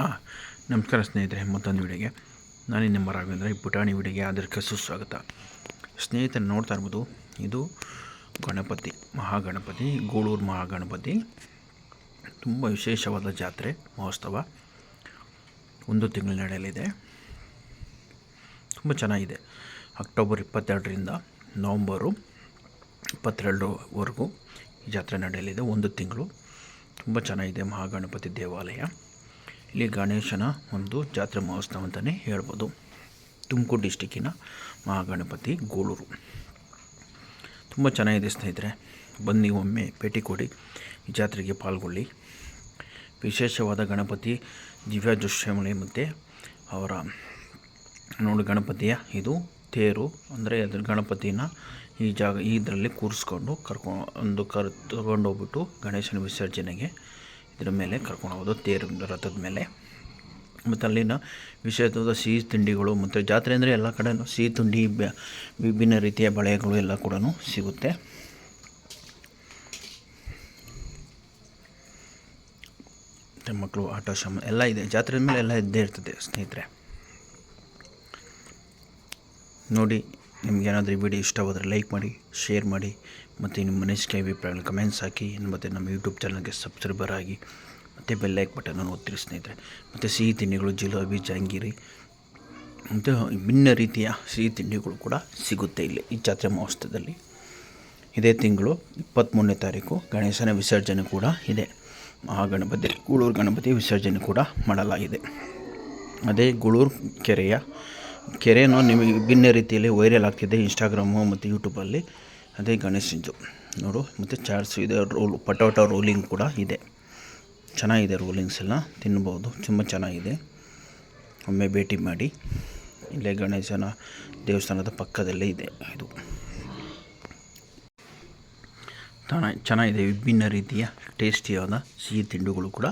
ಹಾಂ ನಮಸ್ಕಾರ ಸ್ನೇಹಿತರೆ, ಮತ್ತೊಂದು ವಿಡಿಯೋಗೆ. ನಾನು ನಿಮ್ಮ ರಾಘವೇಂದ್ರ, ಈ ಪುಟಾಣಿ ವಿಡಿಯೋಗೆ ಅದಕ್ಕೆ ಸುಸ್ವಾಗತ. ಸ್ನೇಹಿತರೆ, ನೋಡ್ತಾ ಇರ್ಬೋದು, ಇದು ಗಣಪತಿ, ಮಹಾಗಣಪತಿ, ಗೋಳೂರು ಮಹಾಗಣಪತಿ. ತುಂಬ ವಿಶೇಷವಾದ ಜಾತ್ರೆ, ಮಹೋತ್ಸವ. ಒಂದು ತಿಂಗಳು ನಡೆಯಲಿದೆ. ತುಂಬ ಚೆನ್ನಾಗಿದೆ. ಅಕ್ಟೋಬರ್ ಇಪ್ಪತ್ತೆರಡರಿಂದ ನವಂಬರು ಇಪ್ಪತ್ತೆರಡರವರೆಗೂ ಈ ಜಾತ್ರೆ ನಡೆಯಲಿದೆ, ಒಂದು ತಿಂಗಳು. ತುಂಬ ಚೆನ್ನಾಗಿದೆ ಮಹಾಗಣಪತಿ ದೇವಾಲಯ. ಇಲ್ಲಿ ಗಣೇಶನ ಒಂದು ಜಾತ್ರೆ ಮಹೋತ್ಸವ ಅಂತಲೇ ಹೇಳ್ಬೋದು. ತುಮಕೂರು ಡಿಸ್ಟಿಕ್ಕಿನ ಮಹಾಗಣಪತಿ ಗೋಳೂರು. ತುಂಬ ಚೆನ್ನಾಗಿದೆ ಸ್ನೇಹಿತರೆ, ಬನ್ನಿ ಒಮ್ಮೆ ಭೇಟಿ ಕೊಡಿ, ಈ ಜಾತ್ರೆಗೆ ಪಾಲ್ಗೊಳ್ಳಿ. ವಿಶೇಷವಾದ ಗಣಪತಿ ದಿವ್ಯ ದೃಶ್ಯಮಣಿ ಮತ್ತು ಅವರ, ನೋಡಿ ಗಣಪತಿಯ ಇದು ತೇರು, ಅಂದರೆ ಅದ್ರ ಗಣಪತಿನ ಈ ಜಾಗ ಇದರಲ್ಲಿ ಕೂರಿಸ್ಕೊಂಡು ಕರ್ಕೊ, ಒಂದು ಕರ್, ತಗೊಂಡೋಗ್ಬಿಟ್ಟು ಗಣೇಶನ ವಿಸರ್ಜನೆಗೆ ಇದರ ಮೇಲೆ ಕರ್ಕೊಂಡು ಹೋಗೋದು ತೇರು ರಥದ ಮೇಲೆ. ಮತ್ತು ಅಲ್ಲಿನ ವಿಶೇಷವಾದ ಸಿಹಿ ತಿಂಡಿಗಳು ಮತ್ತು ಜಾತ್ರೆ ಅಂದರೆ ಎಲ್ಲ ಕಡೆಯೂ ಸಿಹಿ ತಿಂಡಿ ವಿಭಿನ್ನ ರೀತಿಯ ಬಳೆಗಳು ಎಲ್ಲ ಕೂಡ ಸಿಗುತ್ತೆ. ಮಕ್ಕಳು ಆಟ ಶಮ, ಎಲ್ಲ ಇದೆ. ಜಾತ್ರೆ ಮೇಲೆ ಎಲ್ಲ ಇದ್ದೇ ಇರ್ತದೆ ಸ್ನೇಹಿತರೆ. ನೋಡಿ, ನಿಮ್ಗೆ ಏನಾದರೂ ವಿಡಿಯೋ ಇಷ್ಟವಾದರೆ ಲೈಕ್ ಮಾಡಿ ಶೇರ್ ಮಾಡಿ ಮತ್ತು ನಿಮ್ಮ ಮನಸ್ಸಿಗೆ ಅಭಿಪ್ರಾಯಗಳು ಕಮೆಂಟ್ಸ್ ಹಾಕಿ, ಮತ್ತು ನಮ್ಮ ಯೂಟ್ಯೂಬ್ ಚಾನಲ್ಗೆ ಸಬ್ಸ್ಕ್ರೈಬರ್ ಆಗಿ, ಮತ್ತು ಲೈಕ್ ಅನ್ನು ಒತ್ತಿರಿ ಸ್ನೇಹಿತರೆ. ಮತ್ತು ಸಿಹಿ ತಿಂಡಿಗಳು, ಜಿಲೋಬಿ, ಜಾಂಗೀರಿ, ಮತ್ತು ಭಿನ್ನ ರೀತಿಯ ಸಿಹಿ ತಿಂಡಿಗಳು ಕೂಡ ಸಿಗುತ್ತೆ ಇಲ್ಲಿ ಈ ಜಾತ್ರೆ ಮಹೋತ್ಸವದಲ್ಲಿ. ಇದೇ ತಿಂಗಳು ಇಪ್ಪತ್ತ್ಮೂರನೇ ತಾರೀಕು ಗಣೇಶನ ವಿಸರ್ಜನೆ ಕೂಡ ಇದೆ. ಮಹಾಗಣಪತಿ, ಗೂಳೂರು ಗಣಪತಿ ವಿಸರ್ಜನೆ ಕೂಡ ಮಾಡಲಾಗಿದೆ. ಅದೇ ಗೂಳೂರು ಕೆರೆಯ, ಕೆರೆಯನ್ನು ನಿಮಗೆ ವಿಭಿನ್ನ ರೀತಿಯಲ್ಲಿ ವೈರಲ್ ಆಗ್ತಿದೆ ಇನ್ಸ್ಟಾಗ್ರಾಮು ಮತ್ತು ಯೂಟ್ಯೂಬಲ್ಲಿ ಅದೇ ಗಣೇಶಂದು. ನೋಡು, ಮತ್ತು ಚಾರ್ಜ್ ಇದೆ, ರೋಲ್, ಪಟೋಟ ರೋಲಿಂಗ್ ಕೂಡ ಇದೆ. ಚೆನ್ನಾಗಿದೆ ರೋಲಿಂಗ್ಸ್ ಎಲ್ಲ, ತಿನ್ಬೋದು, ತುಂಬ ಚೆನ್ನಾಗಿದೆ. ಒಮ್ಮೆ ಭೇಟಿ ಮಾಡಿ. ಇಲ್ಲೇ ಗಣೇಶನ ದೇವಸ್ಥಾನದ ಪಕ್ಕದಲ್ಲೇ ಇದೆ ಇದು. ತಾಣ, ಚೆನ್ನಾಗಿದೆ, ವಿಭಿನ್ನ ರೀತಿಯ, ಟೇಸ್ಟಿಯಾದ ಸಿಹಿ ತಿಂಡಿಗಳು ಕೂಡ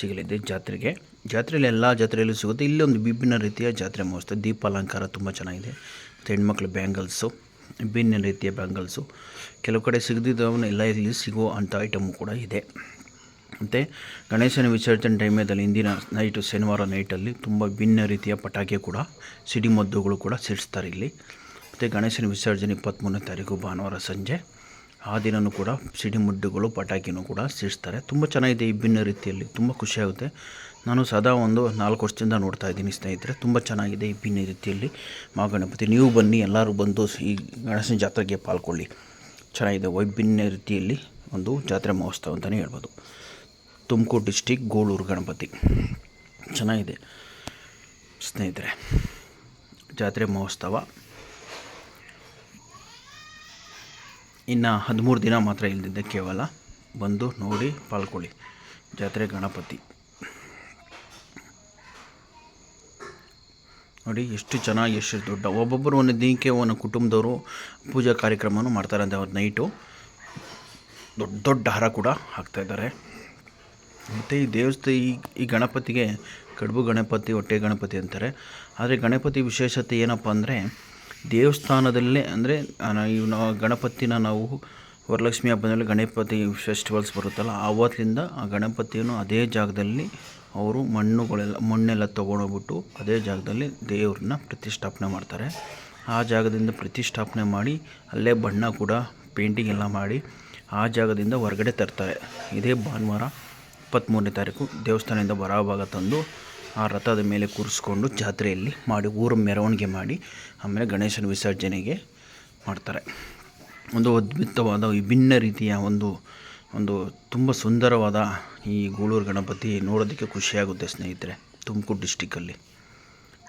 ಸಿಗಲಿದೆ ಜಾತ್ರೆಗೆ. ಜಾತ್ರೆಯಲ್ಲಿ ಎಲ್ಲ ಜಾತ್ರೆಯಲ್ಲೂ ಸಿಗುತ್ತೆ. ಇಲ್ಲಿ ಒಂದು ವಿಭಿನ್ನ ರೀತಿಯ ಜಾತ್ರೆ ಮಹೋತ್ಸವ, ದೀಪಾಲಂಕಾರ ತುಂಬ ಚೆನ್ನಾಗಿದೆ. ಮತ್ತು ಹೆಣ್ಮಕ್ಳು ಬ್ಯಾಂಗಲ್ಸು. ವಿಭಿನ್ನ ರೀತಿಯ ಬ್ಯಾಂಗಲ್ಸು ಕೆಲವು ಕಡೆ ಸಿಗದಿದ್ದವನ್ನ ಎಲ್ಲ ಇಲ್ಲಿ ಸಿಗೋ ಅಂಥ ಐಟಮು ಕೂಡ ಇದೆ. ಮತ್ತು ಗಣೇಶನ ವಿಸರ್ಜನೆ ಟೈಮದಲ್ಲಿ ಇಂದಿನ ನೈಟು ಶನಿವಾರ ನೈಟಲ್ಲಿ ತುಂಬ ಭಿನ್ನ ರೀತಿಯ ಪಟಾಕಿ ಕೂಡ, ಸಿಡಿಮದ್ದುಗಳು ಕೂಡ ಸಿಡಿಸ್ತಾರೆ ಇಲ್ಲಿ. ಮತ್ತು ಗಣೇಶನ ವಿಸರ್ಜನೆ ಇಪ್ಪತ್ತ್ಮೂರನೇ ತಾರೀಕು ಭಾನುವಾರ ಸಂಜೆ. ಆ ದಿನವೂ ಕೂಡ ಸಿಡಿಮುಡ್ಡುಗಳು ಪಟಾಕಿನೂ ಕೂಡ ಸಿಡಿಸ್ತಾರೆ. ತುಂಬ ಚೆನ್ನಾಗಿದೆ ಈ ಭಿನ್ನ ರೀತಿಯಲ್ಲಿ. ತುಂಬ ಖುಷಿಯಾಗುತ್ತೆ ನಾನು ಸದಾ ಒಂದು ನಾಲ್ಕು ವರ್ಷದಿಂದ ನೋಡ್ತಾ ಇದ್ದೀನಿ ಸ್ನೇಹಿತರೆ. ತುಂಬ ಚೆನ್ನಾಗಿದೆ ಈ ಭಿನ್ನ ರೀತಿಯಲ್ಲಿ. ಮಹಾಗಣಪತಿ ನೀವು ಬನ್ನಿ, ಎಲ್ಲರೂ ಬಂದು ಈ ಗಣೇಶನ ಜಾತ್ರೆಗೆ ಪಾಲ್ಗೊಳ್ಳಿ. ಚೆನ್ನಾಗಿದೆ ವೈಭಿನ್ನ ರೀತಿಯಲ್ಲಿ ಒಂದು ಜಾತ್ರೆ ಮಹೋತ್ಸವ ಅಂತಲೇ ಹೇಳ್ಬೋದು. ತುಮಕೂರು ಡಿಸ್ಟಿಕ್ ಗೋಳೂರು ಗಣಪತಿ. ಚೆನ್ನಾಗಿದೆ ಸ್ನೇಹಿತರೆ. ಜಾತ್ರೆ ಮಹೋತ್ಸವ. ಇನ್ನು ಹದಿಮೂರು ದಿನ ಮಾತ್ರ ಇಲ್ಲದಿದ್ದೆ ಕೇವಲ. ಬಂದು ನೋಡಿ ಪಾಲ್ಕೊಳ್ಳಿ. ಜಾತ್ರೆ ಗಣಪತಿ. ನೋಡಿ ಎಷ್ಟು ಚೆನ್ನಾಗಿ, ಎಷ್ಟು ದೊಡ್ಡ. ಒಬ್ಬೊಬ್ಬರು ಒಂದು ದಿನಕ್ಕೆ ಒಂದು ಕುಟುಂಬದವರು ಪೂಜಾ ಕಾರ್ಯಕ್ರಮವನ್ನು ಮಾಡ್ತಾರೆ ಅಂತ ಅವತ್ತು ನೈಟು. ದೊಡ್ಡ ದೊಡ್ಡ ಹಾರ ಕೂಡ ಹಾಕ್ತಾಯಿದ್ದಾರೆ ಮತ್ತು ಈ ದೇವಸ್ಥಾನ, ಈ ಈ ಗಣಪತಿಗೆ ಕಡುಬು ಗಣಪತಿ, ಹೊಟ್ಟೆ ಗಣಪತಿ ಅಂತಾರೆ. ಆದರೆ ಗಣಪತಿ ವಿಶೇಷತೆ ಏನಪ್ಪ ಅಂದರೆ ದೇವಸ್ಥಾನದಲ್ಲೇ ಅಂದರೆ ಇವು ನಾವು ಗಣಪತಿನ ನಾವು ವರಲಕ್ಷ್ಮಿ ಹಬ್ಬದಲ್ಲಿ ಗಣಪತಿ ಫೆಸ್ಟಿವಲ್ಸ್ ಬರುತ್ತಲ್ಲ ಆವತ್ತಿಂದ ಆ ಗಣಪತಿಯನ್ನು ಅದೇ ಜಾಗದಲ್ಲಿ ಅವರು ಮಣ್ಣುಗಳೆಲ್ಲ, ಮಣ್ಣೆಲ್ಲ ತೊಗೊಂಡೋಗ್ಬಿಟ್ಟು ಅದೇ ಜಾಗದಲ್ಲಿ ದೇವ್ರನ್ನ ಪ್ರತಿಷ್ಠಾಪನೆ ಮಾಡ್ತಾರೆ. ಆ ಜಾಗದಿಂದ ಪ್ರತಿಷ್ಠಾಪನೆ ಮಾಡಿ, ಅಲ್ಲೇ ಬಣ್ಣ ಕೂಡ ಪೇಂಟಿಂಗ್ ಎಲ್ಲ ಮಾಡಿ ಆ ಜಾಗದಿಂದ ಹೊರಗಡೆ ತರ್ತಾರೆ. ಇದೇ ಭಾನುವಾರ ಇಪ್ಪತ್ತ್ಮೂರನೇ ತಾರೀಕು ದೇವಸ್ಥಾನದಿಂದ ಹೊರಭಾಗ ತಂದು ಆ ರಥದ ಮೇಲೆ ಕೂರಿಸ್ಕೊಂಡು ಜಾತ್ರೆಯಲ್ಲಿ ಮಾಡಿ, ಊರ ಮೆರವಣಿಗೆ ಮಾಡಿ, ಆಮೇಲೆ ಗಣೇಶನ ವಿಸರ್ಜನೆಗೆ ಮಾಡ್ತಾರೆ. ಒಂದು ಅದ್ಭುತವಾದ, ವಿಭಿನ್ನ ರೀತಿಯ ಒಂದು ಒಂದು ತುಂಬ ಸುಂದರವಾದ ಈ ಗೂಳೂರು ಗಣಪತಿ ನೋಡೋದಕ್ಕೆ ಖುಷಿಯಾಗುತ್ತೆ ಸ್ನೇಹಿತರೆ, ತುಮಕೂರು ಡಿಸ್ಟಿಕ್ಕಲ್ಲಿ.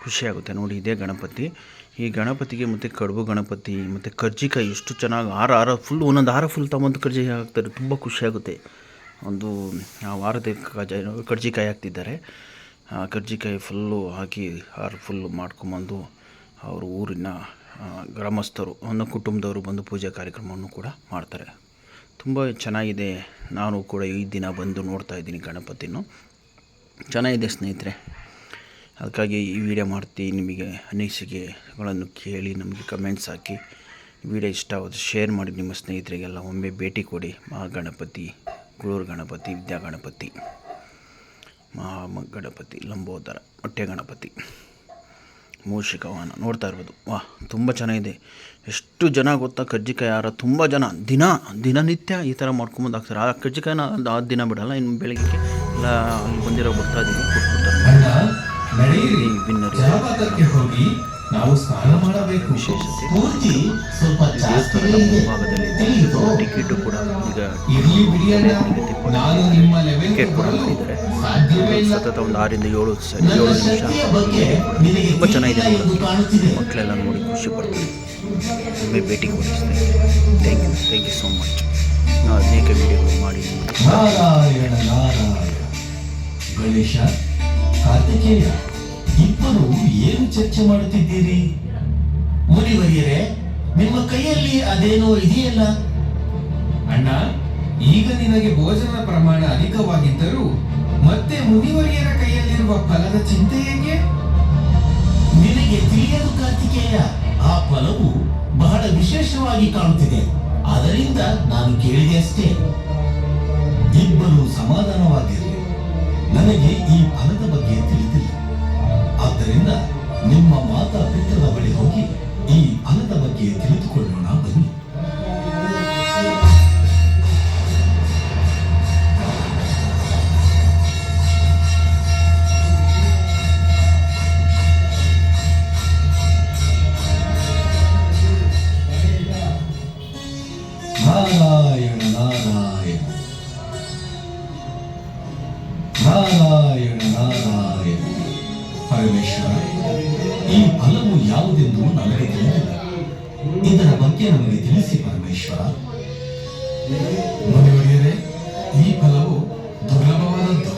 ಖುಷಿಯಾಗುತ್ತೆ. ನೋಡಿ, ಇದೇ ಗಣಪತಿ. ಈ ಗಣಪತಿಗೆ ಮತ್ತು ಕಡುಬು ಗಣಪತಿ, ಮತ್ತು ಕರ್ಜಿಕಾಯಿ ಎಷ್ಟು ಚೆನ್ನಾಗಿ ಹಾರ ಹಾರ ಫುಲ್ ಒಂದೊಂದು ಹಾರ ಫುಲ್ ತಗೊಂಡು ಕರ್ಜಿಕಾಯಿ ಹಾಕ್ತಾರೆ. ತುಂಬ ಖುಷಿಯಾಗುತ್ತೆ. ಒಂದು, ಆ ವಾರದ ಕಜ, ಕರ್ಜಿಕಾಯಿ ಹಾಕ್ತಿದ್ದಾರೆ. ಕರ್ಜಿಕಾಯಿ ಫುಲ್ಲು ಹಾಕಿ ಹಾರ್ ಫುಲ್ಲು ಮಾಡ್ಕೊಂಬಂದು ಅವರು ಊರಿನ ಗ್ರಾಮಸ್ಥರು ಅನ್ನೋ ಕುಟುಂಬದವರು ಬಂದು ಪೂಜಾ ಕಾರ್ಯಕ್ರಮವನ್ನು ಕೂಡ ಮಾಡ್ತಾರೆ. ತುಂಬ ಚೆನ್ನಾಗಿದೆ. ನಾನು ಕೂಡ ಈ ದಿನ ಬಂದು ನೋಡ್ತಾ ಇದ್ದೀನಿ ಗಣಪತಿನೂ ಚೆನ್ನಾಗಿದೆ ಸ್ನೇಹಿತರೆ. ಅದಕ್ಕಾಗಿ ಈ ವಿಡಿಯೋ ಮಾಡ್ತಿ ನಿಮಗೆ ಅನಿಸಿಕೆಗಳನ್ನು ಕೇಳಿ, ನಮಗೆ ಕಮೆಂಟ್ಸ್ ಹಾಕಿ, ವಿಡಿಯೋ ಇಷ್ಟ ಆಗೋದು ಶೇರ್ ಮಾಡಿ. ನಿಮ್ಮ ಸ್ನೇಹಿತರಿಗೆಲ್ಲ ಒಮ್ಮೆ ಭೇಟಿ ಕೊಡಿ. ಮಹಾಗಣಪತಿ ಗಣಪತಿ, ವಿದ್ಯಾ ಗಣಪತಿ. ಮಹಾ ಗಣಪತಿ ಲಂಬೋದರ ಹೊಟ್ಟೆ ಗಣಪತಿ ಮೂಷಿಕ ವಾಹನ ನೋಡ್ತಾ ಇರ್ಬೋದು. ವಾಹ್ ತುಂಬ ಚೆನ್ನಾಗಿದೆ. ಎಷ್ಟು ಜನ ಗೊತ್ತಾ? ಕಜ್ಜಿಕಾಯಿ ಯಾರ ತುಂಬ ಜನ. ದಿನ ದಿನನಿತ್ಯ ಈ ಥರ ಮಾಡ್ಕೊಂಬಂದು ಹಾಕ್ತಾರೆ. ಆ ಕಜ್ಜಿಕಾಯಿನ ಆ ದಿನ ಬಿಡಲ್ಲ. ಇನ್ನು ಬೆಳಗ್ಗೆ ಎಲ್ಲ ಅಲ್ಲಿ ಬಂದಿರೋ ಭಕ್ತಾದಿಗಳು ಕೊಟ್ಬಿಡ್ತಾರೆ. ಟಿಕೆಟು ಕೂಡ ಈಗ ಟಿಕೆಟ್ ಕೂಡ ಮಾಡಿದ್ದಾರೆ ಸತತ ಒಂದು ಆರಿಂದ ಏಳು ಏಳು ನಿಮಿಷ. ತುಂಬ ಚೆನ್ನಾಗಿದೆ ಮಕ್ಕಳೆಲ್ಲ ನೋಡಿ ಖುಷಿ ಒಮ್ಮೆ ಭೇಟಿ ಕೊಡಿಸ್ತೀನಿ thank you thank you so much ನಾವು ಅನೇಕ ವಿಡಿಯೋಗಳು ಮಾಡಿ ಗಣೇಶ, ಕಾರ್ತಿಕೇಯ, ಇಬ್ಬರು ಏನು ಚರ್ಚೆ ಮಾಡುತ್ತಿದ್ದೀರಿ? ಮುನಿವರಿಯರೇ, ನಿಮ್ಮ ಕೈಯಲ್ಲಿ ಅದೇನೋ ಇದೆಯಲ್ಲ? ಅಣ್ಣ, ಈಗ ನಿನಗೆ ಭೋಜನ ಪ್ರಮಾಣ ಅಧಿಕವಾಗಿದ್ದರೂ ಮತ್ತೆ ಮುನಿವರಿಯರ ಕೈಯಲ್ಲಿರುವ ಫಲದ ಚಿಂತೆ ಏಕೆ ನಿನಗೆ ತಿಳಿಯಲು ಕಾರ್ತಿಕೇಯ, ಆ ಫಲವು ಬಹಳ ವಿಶೇಷವಾಗಿ ಕಾಣುತ್ತಿದೆ. ಅದರಿಂದ ನಾನು ಕೇಳಿದೆ ಅಷ್ಟೇ. ಇಬ್ಬರು ಸಮಾಧಾನವಾಗಿರಲಿ. ನನಗೆ ಈ ಫಲದ ಬಗ್ಗೆ ತಿಳಿದಿಲ್ಲ. ಆದ್ದರಿಂದ ನಿಮ್ಮ ಮಾತಾ ಪಿತೃದ ಬಳಿ ಹೋಗಿ ಈ ಫಲದ ಬಗ್ಗೆ ತಿಳಿದುಕೊಳ್ಳೋಣ ಬನ್ನಿ. ಬಗ್ಗೆ ನಮಗೆ ತಿಳಿಸಿ ಪರಮೇಶ್ವರ. ಈ ಫಲವು ದುರ್ಲಭವಾದದ್ದು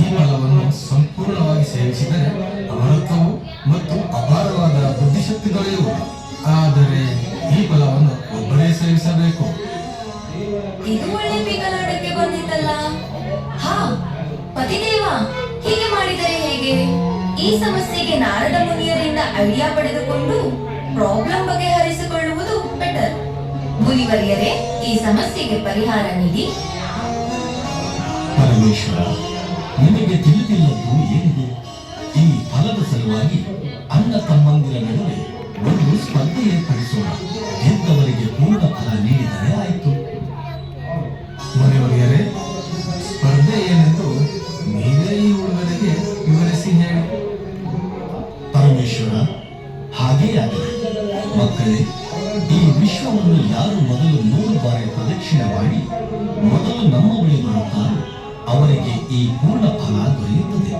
ಈ ಫಲವನ್ನು ಸಂಪೂರ್ಣವಾಗಿ ಸೇವಿಸಿದರೆ ಅಮರತ್ವವು ಮತ್ತು ಅಪಾರವಾದ ಬುದ್ಧಿಶಕ್ತಿ ದೊರೆಯುವುದು. ಆದರೆ ಈ ಫಲವನ್ನು ಒಬ್ಬರೇ ಸೇವಿಸಬೇಕು. ಇದು ಹಾ, ಪತಿದೇವ, ಹೀಗೆ ಮಾಡಿದರೆ ಹೇಗೆ? ಈ ಸಮಸ್ಯೆಗೆ ನಾರದ ಮುನಿಯರಿಂದ ಐಡಿಯಾ ಪಡೆದುಕೊಂಡು ಪ್ರಾಬ್ಲಮ್ ಬಗೆಹರಿಸಿ ಮುನಿವರಿಯರೇ ಈ ಸಮಸ್ಯೆಗೆ ಪರಿಹಾರ ನೀಡಿ. ಪರಮೇಶ್ವರ ನಿಮಗೆ ತಿಳಿದಿಲ್ಲದ್ದು ಏನಿದೆ? ಈ ಫಲದ ಸಲುವಾಗಿ ಅಣ್ಣ ತಮ್ಮಂದಿರ ನಡುವೆ ಒಂದು ಸ್ಪರ್ಧೆ ಏರ್ಪಡಿಸೋಣ ಮೊದಲು ನೂರು ಬಾರಿ ಪ್ರದಕ್ಷಿಣೆ ಮಾಡಿ ಮೊದಲು ನಮ್ಮ ಬಳಿ ಬರುತ್ತಾರೋ ಅವರಿಗೆ ಈ ಪೂರ್ಣ ಫಲ ದೊರೆಯುತ್ತದೆ.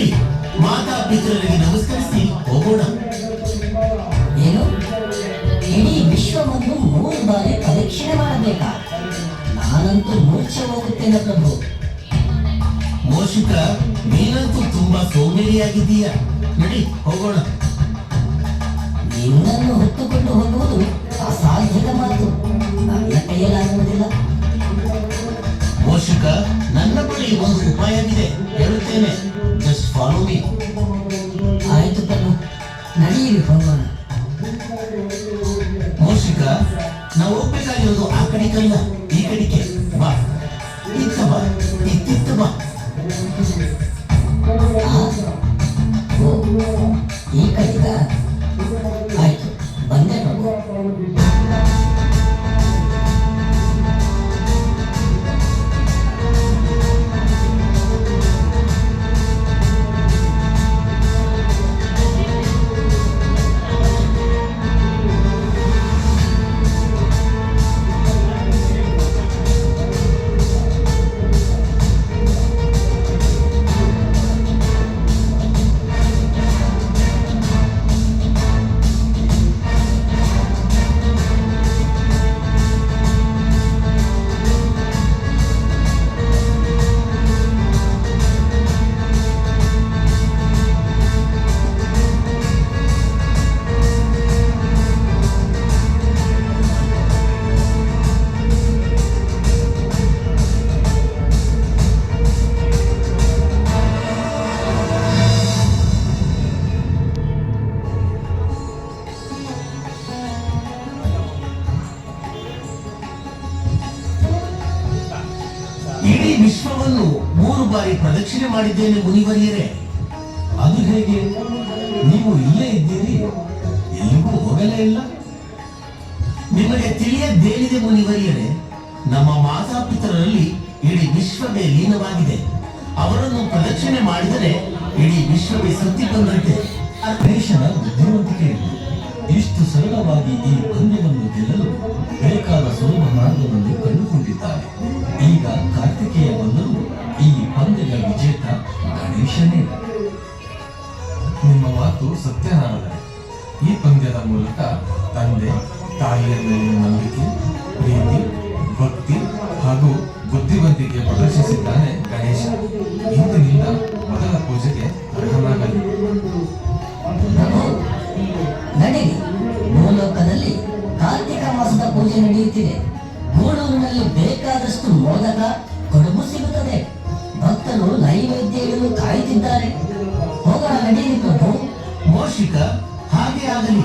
ನಡಿ ಮಾತಾ ಪಿತೃರಿಗೆ ನಮಸ್ಕರಿಸಿ ಹೋಗೋಣ. ಏನು? ಇಡೀ ವಿಶ್ವವನ್ನು ಮೂರು ಬಾರಿ ಪರೀಕ್ಷಣೆ ಮಾಡಬೇಕಾ? ನಾನಂತೂ ಮೂರ್ಛೆ ಹೋಗುತ್ತೇನೆ ಪ್ರಭು. ಮೋಷಿತ ನೀನಂತೂ ತುಂಬಾ ಸೋಮೇರಿಯಾಗಿದ್ದೀಯ ನಡಿ ಹೋಗೋಣ. ನಿನ್ನನ್ನು ಹೊತ್ತುಕೊಂಡು ಹೋಗುವುದು ಅಸಾಧ್ಯದ ಮಾತು. ನನ್ನ ಕೈಯಲ್ಲಾಗುವುದಿಲ್ಲ ಮೋಷಿಕ ನನ್ನ ಬಳಿ ಒಂದು ಉಪಾಯವಿದೆ ಹೇಳುತ್ತೇನೆ. ಜಸ್ಟ್ ಫಾಲೋ ಮೀ ಆಯಿತು ಪ್ರಭು ನಡೆಯಿರಿ ಹೋಗೋಣ ಮೋಷಿಕ ನಾವು ಹೋಗ್ಬೇಕಾಗಿರೋದು ಆ ಕಡೆಗಲ್ಲ ಈ ಕಡೆಗೆ. ಬಾ. ಇತ್ತ ಬಾ. ಇತ್ತಿತ್ತ ಬಾ. ಈ ಕಡೆಗ? ಆಯ್ತು. ಬಂದೆ ಮಾಡಿದ್ದೇನೆ ಮುನಿವರಿಯರೇ. ಅದು ಹೇಗೆ? ನೀವು ಇಲ್ಲೇ ಇದ್ದೀರಿ? ಎಲ್ಲಿಗೂ ಹೋಗಲೇ ಇಲ್ಲ. ನಿಮಗೆ ತಿಳಿಯದ್ದೇನಿದೆ ಮುನಿವರಿಯರೇ? ನಮ್ಮ ಮಾತಾಪಿತರಲ್ಲಿ ಇಡೀ ವಿಶ್ವವೇ ಲೀನವಾಗಿದೆ. ಅವರನ್ನು ಪ್ರದಕ್ಷಿಣೆ ಮಾಡಿದರೆ ಇಡೀ ವಿಶ್ವವೇ ಸುತ್ತಿ ಬಂದಂತೆ. ದೇಶನ ಬುದ್ಧಿವಂತಿಕೆ ಇಷ್ಟು ಸರಳವಾಗಿ ಈ ಪಂದ್ಯವನ್ನು ಗೆಲ್ಲಲು ಬೇಕಾದ ಸುಲಭ ಮಾರ್ಗವನ್ನು ಕಂಡುಕೊಂಡಿದ್ದಾರೆ ಈಗ ಕಾರ್ತಿಕೇಯ ಬಂದರೂ ಈ ಪಂದ್ಯದ ವಿಜೇತ ಗಣೇಶನೇ ನಿಮ್ಮ ಮಾತು ಸತ್ಯನಾರಾಯಣ. ಈ ಪಂದ್ಯದ ಮೂಲಕ ತಂದೆ, ತಾಯಿಯ ಮೇಲಿನ ನಂಬಿಕೆ, ಪ್ರೀತಿ, ಭಕ್ತಿ ಹಾಗೂ ಬುದ್ಧಿವಂತಿಕೆ ಪ್ರದರ್ಶಿಸಿದ್ದಾನೆ ಗಣೇಶ. ಇಂದಿನಿಂದ ಮೊದಲ ಪೂಜೆಗೆ ಅರ್ಹನಾಗಲಿ. ನಡೀರಿ ಭೂಲೋಕದಲ್ಲಿ ಕಾರ್ತಿಕ ಮಾಸದ ಪೂಜೆ ನಡೆಯುತ್ತಿದೆ. ಗೂಳೂರಿನಲ್ಲಿ ಬೇಕಾದಷ್ಟು ಮೋದಕ ಕಡುಬು ಸಿಗುತ್ತದೆ. ಕರ್ತನು ನೈವೇದ್ಯಗಳನ್ನು ಕಾಯ್ದಿದ್ದಾನೆ ಹೋಗೋಣ ನಡೀಲಿಕ್ಕೆ ಮೋಷಿಕ ಹಾಗೆ ಆಗಲಿ